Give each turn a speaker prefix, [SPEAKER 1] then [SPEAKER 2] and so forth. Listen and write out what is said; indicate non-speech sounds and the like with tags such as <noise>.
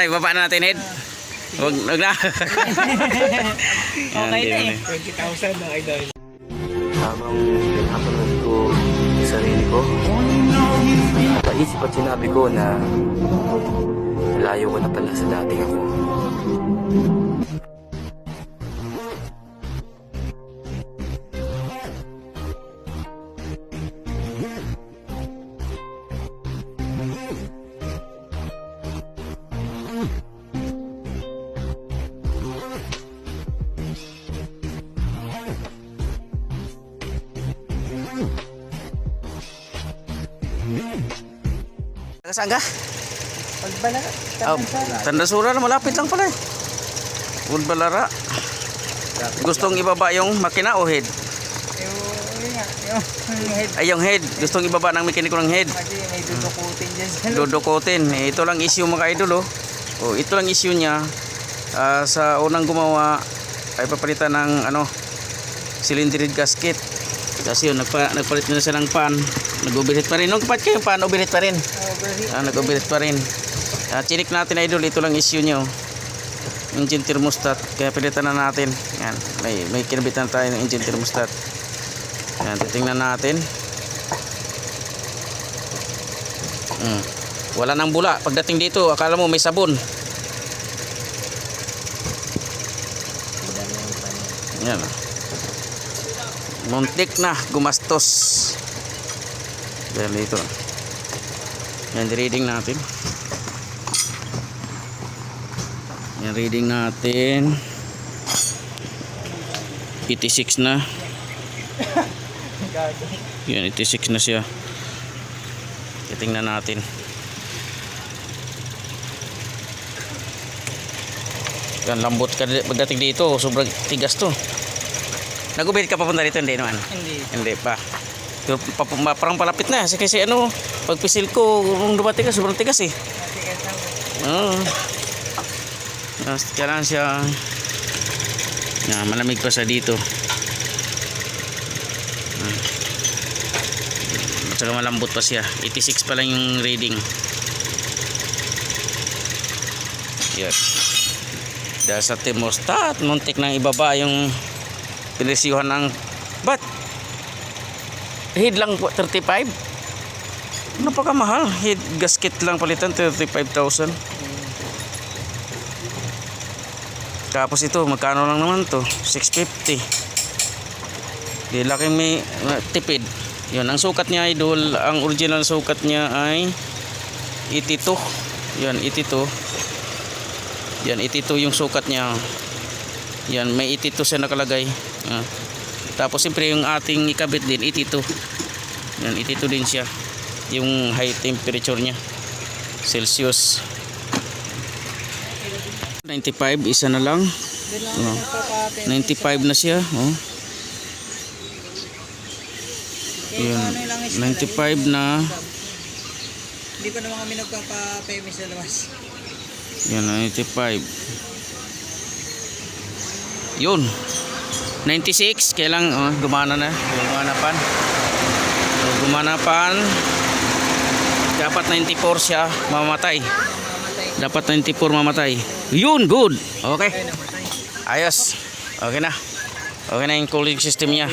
[SPEAKER 1] na, ibaba na natin head. Wag, wag na. <laughs>
[SPEAKER 2] Okay na eh. 20,000 na idol.
[SPEAKER 3] Habang pinapanood ko yung sarili ko, napaisip at sinabi ko na layo ko na pala sa dating ako.
[SPEAKER 1] Saan ka?
[SPEAKER 2] Pagbala,
[SPEAKER 1] Oh, Tandasura na malapit lang pala eh. Balara. Gustong ibaba yung makina o head? Ay, yung head. Gustong ibaba ng mekaniko ng head.
[SPEAKER 2] May dudukutin dyan sa.
[SPEAKER 1] Eh, ito lang issue mga idol oh. Oh, ito lang issue niya. Ah, sa unang gumawa ay papalitan ng ano cylinder gasket. Kasi yun, nagpa, nagpalit na siya ng pan. Nag-overheat pa rin. Nung kapat kayo pan, overheat pa rin.
[SPEAKER 2] Overheat.
[SPEAKER 1] Ah, nag-overheat pa rin. Ah, chinik natin idol, ito lang issue nyo. Engine thermostat. Kaya pilitan na natin. Yan, may, may kinabitan tayo ng engine thermostat. Yan, titingnan natin. Hmm. Wala nang bula. Pagdating dito, akala mo may sabon. Yan. ah. Muntik na, gumastos. Yan dito. Yan, reading natin. Yan, reading natin. 86 na. Yan, 86 na siya. Titingnan natin. Yan, lambot pagdating dito. Sobrang tigas to. Nagubit ka papunta dito? Hindi naman.
[SPEAKER 2] Hindi.
[SPEAKER 1] Hindi pa. Pa, pa- parang palapit na. Kasi, kasi ano, pag pisil ko, nung dumating ka, sobrang tigas eh.
[SPEAKER 2] Lang.
[SPEAKER 1] Oo. Tapos kailangan siya na malamig pa sa dito. Ah. At saka malambot pa siya. 86 pa lang yung reading. Yan. Dahil sa thermostat, muntik nang ibaba yung pinasyuhan ng but head lang po 35 napakamahal. Head gasket lang palitan 35,000 tapos ito magkano lang naman to? 650 di laki may uh, tipid. Yun ang sukat niya idol ang original sukat niya ay 82 yan 82 yan 82 yung sukat niya. Yan may 82 siya nakalagay Ah. tapos siyempre yung ating ikabit din 82 yan 82 din siya yung high temperature niya Celsius 95 isa na lang
[SPEAKER 2] nagpapate.
[SPEAKER 1] 95 na siya oh. Yun,
[SPEAKER 2] ano lang is-
[SPEAKER 1] 95 na
[SPEAKER 2] Hindi pa naman kami nagpapa-peme sa labas.
[SPEAKER 1] Yan, 95. Yun. 96. Kailang, oh, gumana na. Gumana pan. So, gumana pan. Dapat 94 siya mamatay. Dapat 94 mamatay. Yun, good. Okay. Ayos. Okay na. Okay na yung cooling system niya.